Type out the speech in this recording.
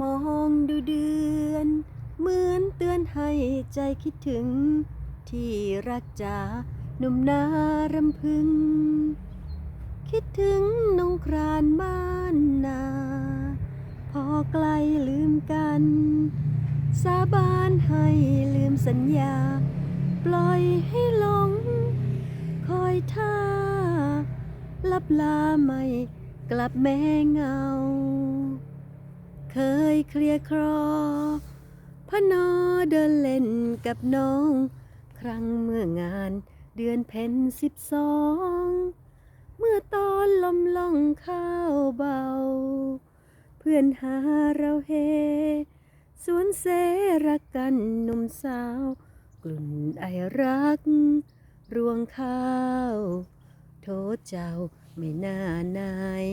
มองดูเดือน เหมือนเตือนให้ใจคิดถึง ที่รักจ๋าหนุ่มนารำพึง คิดถึงนงครานบ้านนา พอไกลลืมกัน สาบานให้ลืมสัญญา ปล่อยให้หลง คอยท่าลับลาไม่กลับแม่เงา เคยเคลียร์ครอพนอเดินเล่นกับน้อง ครั้งเมื่องานเดือนเพ็ญสิบสอง เมื่อตอนลมล่องข้าวเบา เพื่อนหาเราเฮ สวนเสรักกันหนุ่มสาว กลุ่นไอรัก รวงข้าว โทษเจ้าไม่น่านาย